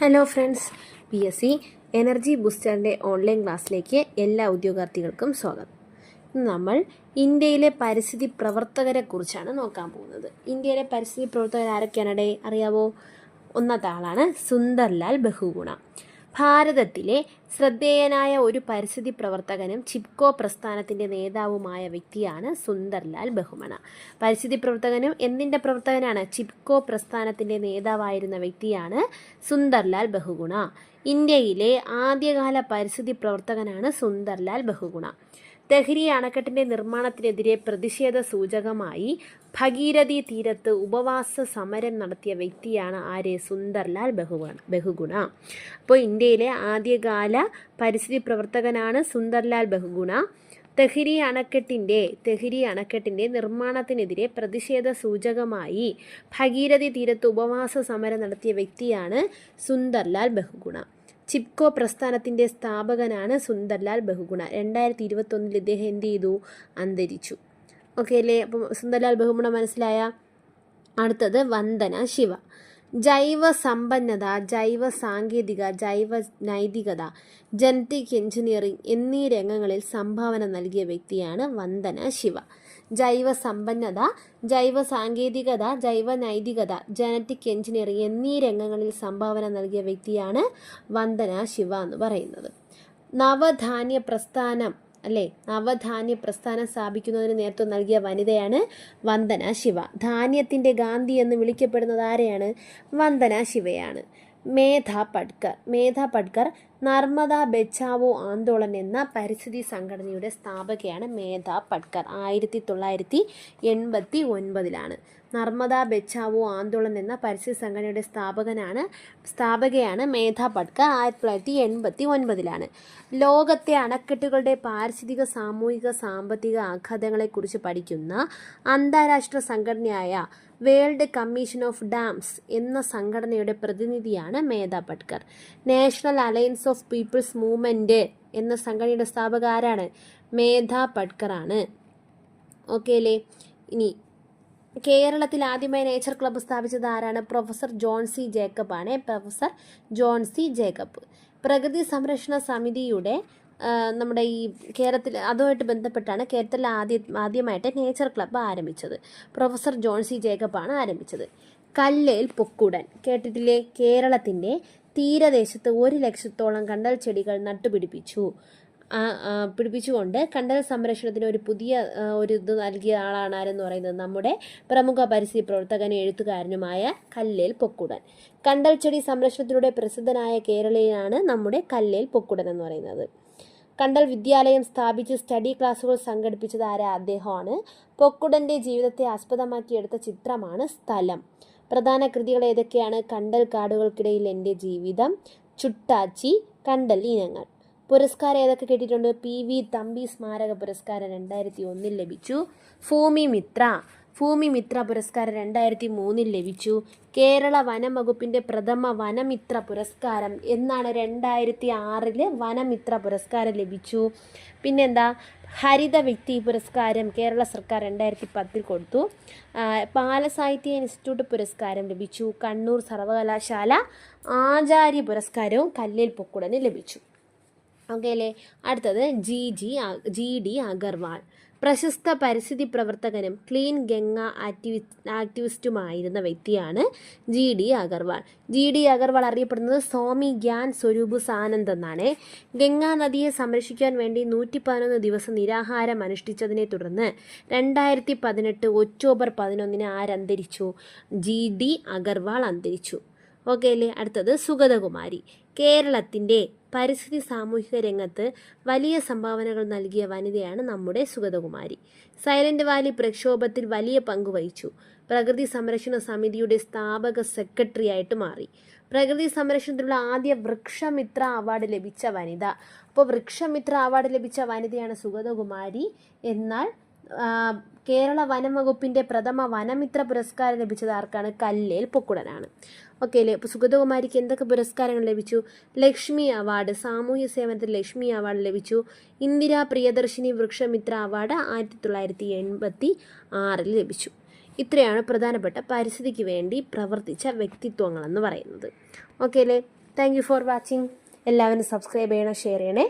Hello friends P S C energy ബൂസ്റ്ററിന്റെ online ക്ലാസ്സിലേക്ക് എല്ലാ ഉദ്യോഗാർത്ഥികൾക്കും സ്വാഗതം. നമ്മൾ ഇന്ത്യയിലെ പരിസ്ഥിതി പ്രവർത്തകരെ കുറിച്ചാണ് നോക്കാൻ പോകുന്നത്. ഇന്ത്യയിലെ പരിസ്ഥിതി പ്രവർത്തകർ ആരൊക്കെയാണടേ അറിയാവോ? ഒന്നാമത്തെ ആളാണ് സുന്ദർലാൽ ബഹുഗുണ. ഭാരതത്തിലെ ശ്രദ്ധേയനായ ഒരു പരിസ്ഥിതി പ്രവർത്തകനും ചിപ്കോ പ്രസ്ഥാനത്തിന്റെ നേതാവുമായ വ്യക്തിയാണ് സുന്ദർലാൽ ബഹുമണ പരിസ്ഥിതി പ്രവർത്തകനും എന്തിന്റെ പ്രവർത്തകനാണ്? ചിപ്കോ പ്രസ്ഥാനത്തിന്റെ നേതാവായിരുന്ന വ്യക്തിയാണ് സുന്ദർലാൽ ബഹുഗുണ. ഇന്ത്യയിലെ ആദ്യകാല പരിസ്ഥിതി പ്രവർത്തകനാണ് സുന്ദർലാൽ ബഹുഗുണ. തെഹ്രി അണക്കെട്ടിന്റെ നിർമ്മാണത്തിനെതിരെ പ്രതിഷേധ സൂചകമായി ഭഗീരഥി തീരത്ത് ഉപവാസ സമരം നടത്തിയ വ്യക്തിയാണ് ആര്? സുന്ദർലാൽ ബഹുഗുണ ബഹുഗുണ. അപ്പോൾ ഇന്ത്യയിലെ ആദ്യകാല പരിസ്ഥിതി പ്രവർത്തകനാണ് സുന്ദർലാൽ ബഹുഗുണ. തെഹ്രി അണക്കെട്ടിന്റെ തെഹ്രി അണക്കെട്ടിന്റെ നിർമ്മാണത്തിനെതിരെ പ്രതിഷേധ സൂചകമായി ഭഗീരഥി തീരത്ത് ഉപവാസ സമരം നടത്തിയ വ്യക്തിയാണ് സുന്ദർലാൽ ബഹുഗുണ. ചിപ്കോ പ്രസ്ഥാനത്തിന്റെ സ്ഥാപകനാണ് സുന്ദർലാൽ ബഹുഗുണ. രണ്ടായിരത്തി ഇരുപത്തൊന്നിൽ ഇദ്ദേഹം എന്ത് ചെയ്തു അന്തരിച്ചു. ഓക്കെ അല്ലേ? അപ്പം സുന്ദർലാൽ ബഹുഗുണ മനസ്സിലായ? അടുത്തത് വന്ദന ശിവ. ജൈവ സമ്പന്നത ജൈവ സാങ്കേതിക ജൈവ നൈതികത ജനറ്റിക് എഞ്ചിനീയറിംഗ് എന്നീ രംഗങ്ങളിൽ സംഭാവന നൽകിയ വ്യക്തിയാണ് വന്ദന ശിവ. ജൈവ സമ്പന്നത ജൈവ സാങ്കേതികത ജൈവ നൈതികത ജനറ്റിക് എഞ്ചിനീയറിംഗ് എന്നീ രംഗങ്ങളിൽ സംഭാവന നൽകിയ വ്യക്തിയാണ് വന്ദന ശിവ എന്ന് പറയുന്നത്. നവധാന്യ പ്രസ്ഥാനം അല്ലേ? നവധാന്യ പ്രസ്ഥാനം സ്ഥാപിക്കുന്നതിന് നേതൃത്വം നൽകിയ വനിതയാണ് വന്ദന ശിവ. ധാന്യത്തിന്റെ ഗാന്ധി എന്ന് വിളിക്കപ്പെടുന്നത് ആരെയാണ്? വന്ദന ശിവയാണ്. മേധ പഡ്കർ മേധ പഡ്കർ നർമ്മദ ബെച്ചാവോ ആന്തോളൻ എന്ന പരിസ്ഥിതി സംഘടനയുടെ സ്ഥാപകയാണ് മേധ പഡ്കർ ആയിരത്തി തൊള്ളായിരത്തി എൺപത്തി ഒൻപതിലാണ് നർമ്മദ ബെച്ചാവോ ആന്തോളൻ എന്ന പരിസ്ഥിതി സംഘടനയുടെ സ്ഥാപകനാണ് സ്ഥാപകയാണ് മേധ പട്കർ ആയിരത്തി തൊള്ളായിരത്തി എൺപത്തി ഒൻപതിലാണ് ലോകത്തെ അണക്കെട്ടുകളുടെ പാരിസ്ഥിതിക സാമൂഹിക സാമ്പത്തിക ആഘാതങ്ങളെക്കുറിച്ച് പഠിക്കുന്ന അന്താരാഷ്ട്ര സംഘടനയായ വേൾഡ് കമ്മീഷൻ ഓഫ് ഡാംസ് എന്ന സംഘടനയുടെ പ്രതിനിധിയാണ് Medha Patkar national alliance of people's movement എന്ന സംഘടനയുടെ സ്ഥാപക ആരാണ് മേധ പട്കർ ആണ് ഓക്കെ അല്ലേ? ഇനി കേരളത്തിൽ ആദ്യമായി നേച്ചർ ക്ലബ്ബ് സ്ഥാപിച്ചത് ആരാണ്? പ്രൊഫസർ ജോൺ സി ജേക്കബ് ആണ് പ്രൊഫസർ ജോൺ സി ജേക്കബ്. പ്രകൃതി സംരക്ഷണ സമിതിയുടെ നമ്മുടെ ഈ കേരളത്തിൽ അതുമായിട്ട് ബന്ധപ്പെട്ടാണ് കേരളത്തിൽ ആദ്യ ആദ്യമായിട്ട് നേച്ചർ ക്ലബ്ബ് ആരംഭിച്ചത്. പ്രൊഫസർ ജോൺ സി ജേക്കബാണ് ആരംഭിച്ചത്. കല്ലേൽ പൊക്കുടൻ. കേട്ടിട്ടില്ലേ? കേരളത്തിന്റെ തീരദേശത്ത് ഒരു ലക്ഷത്തോളം കണ്ടൽ ചെടികൾ നട്ടുപിടിപ്പിച്ചു. പിടിപ്പിച്ചുകൊണ്ട് കണ്ടൽ സംരക്ഷണത്തിന് ഒരു പുതിയ ഒരു ഇത് നൽകിയ ആളാണ് ആരെന്ന് പറയുന്നത്? നമ്മുടെ പ്രമുഖ പരിസ്ഥിതി പ്രവർത്തകനും എഴുത്തുകാരനുമായ കല്ലേൽ പൊക്കുടൻ. കണ്ടൽ ചെടി സംരക്ഷണത്തിലൂടെ പ്രസിദ്ധനായ കേരളീയനാണ് നമ്മുടെ കല്ലേൽ പൊക്കുടൻ എന്ന് പറയുന്നത്. കണ്ടൽ വിദ്യാലയം സ്ഥാപിച്ച് സ്റ്റഡി ക്ലാസ്സുകൾ സംഘടിപ്പിച്ചത് ആരാ? അദ്ദേഹമാണ്. പൊക്കുടന്റെ ജീവിതത്തെ ആസ്പദമാക്കി എടുത്ത ചിത്രമാണ് സ്ഥലം. പ്രധാന കൃതികൾ ഏതൊക്കെയാണ്? കണ്ടൽ കാടുകൾക്കിടയിൽ എന്റെ ജീവിതം ചുട്ടാച്ചി കണ്ടൽ ഇനങ്ങൾ. പുരസ്കാരം ഏതൊക്കെ കിട്ടിയിട്ടുണ്ട്? പി വി തമ്പി സ്മാരക പുരസ്കാരം രണ്ടായിരത്തി ഒന്നിൽ ലഭിച്ചു. ഭൂമി മിത്ര. ഭൂമി മിത്ര പുരസ്കാരം രണ്ടായിരത്തി മൂന്നിൽ ലഭിച്ചു. കേരള വനം വകുപ്പിന്റെ പ്രഥമ വനമിത്ര പുരസ്കാരം എന്നാണ് രണ്ടായിരത്തി ആറിൽ വനമിത്ര പുരസ്കാരം ലഭിച്ചു. പിന്നെന്താ? ഹരിത വ്യക്തി പുരസ്കാരം കേരള സർക്കാർ രണ്ടായിരത്തി പത്തിൽ കൊടുത്തു ബാലസാഹിത്യ ഇൻസ്റ്റിറ്റ്യൂട്ട് പുരസ്കാരം ലഭിച്ചു. കണ്ണൂർ സർവകലാശാല ആചാര്യ പുരസ്കാരവും കല്ലിൽ പൊക്കുടന് ലഭിച്ചു. ഓക്കെ അല്ലേ? അടുത്തത് G G G D Agarwal. പ്രശസ്ത പരിസ്ഥിതി പ്രവർത്തകനും ക്ലീൻ ഗംഗ ആക്ടിവി ആക്ടിവിസ്റ്റുമായിരുന്ന വ്യക്തിയാണ് G D Agarwal. G D Agarwal അറിയപ്പെടുന്നത് സ്വാമി ഗ്യാൻ സ്വരൂപ് സാനന്ദ് എന്നാണ്. ഗംഗാ നദിയെ സംരക്ഷിക്കാൻ വേണ്ടി നൂറ്റി പതിനൊന്ന് ദിവസം നിരാഹാരം അനുഷ്ഠിച്ചതിനെ തുടർന്ന് രണ്ടായിരത്തി പതിനെട്ട് ഒക്ടോബർ പതിനൊന്നിന് ആരന്തരിച്ചു. ജി ഡി അഗർവാൾ അന്തരിച്ചു. ഓക്കെ അല്ലേ? അടുത്തത് സുഗതകുമാരി. കേരളത്തിന്റെ പരിസ്ഥിതി സാമൂഹിക രംഗത്ത് വലിയ സംഭാവനകൾ നൽകിയ വനിതയാണ് നമ്മുടെ സുഗതകുമാരി. സൈലന്റ് വാലി പ്രക്ഷോഭത്തിൽ വലിയ പങ്കുവഹിച്ചു പ്രകൃതി സംരക്ഷണ സമിതിയുടെ സ്ഥാപക സെക്രട്ടറിയായിട്ട് മാറി. പ്രകൃതി സംരക്ഷണത്തിലുള്ള ആദ്യ വൃക്ഷമിത്ര അവാർഡ് ലഭിച്ച വനിത. അപ്പോൾ വൃക്ഷമിത്ര അവാർഡ് ലഭിച്ച വനിതയാണ് സുഗതകുമാരി. എന്നാൽ കേരള വനം വകുപ്പിന്റെ പ്രഥമ വനമിത്ര പുരസ്കാരം ലഭിച്ചത് ആർക്കാണ്? കല്ലേൽ പൊക്കുടനാണ്. ഓക്കെ അല്ലേ അപ്പോൾ സുഗതകുമാരിക്ക് എന്തൊക്കെ പുരസ്കാരങ്ങൾ ലഭിച്ചു? ലക്ഷ്മി അവാർഡ് സാമൂഹ്യ സേവനത്തിൽ ലക്ഷ്മി അവാർഡ് ലഭിച്ചു. ഇന്ദിരാ പ്രിയദർശിനി വൃക്ഷമിത്ര അവാർഡ് ആയിരത്തി തൊള്ളായിരത്തി എൺപത്തി ആറിൽ ലഭിച്ചു. ഇത്രയാണ് പ്രധാനപ്പെട്ട പരിസ്ഥിതിക്ക് വേണ്ടി പ്രവർത്തിച്ച വ്യക്തിത്വങ്ങളെന്ന് പറയുന്നത്. ഓക്കെ അല്ലേ താങ്ക് യു ഫോർ വാച്ചിങ് എല്ലാവരും സബ്സ്ക്രൈബ് ചെയ്യണം ഷെയർ ചെയ്യണേ.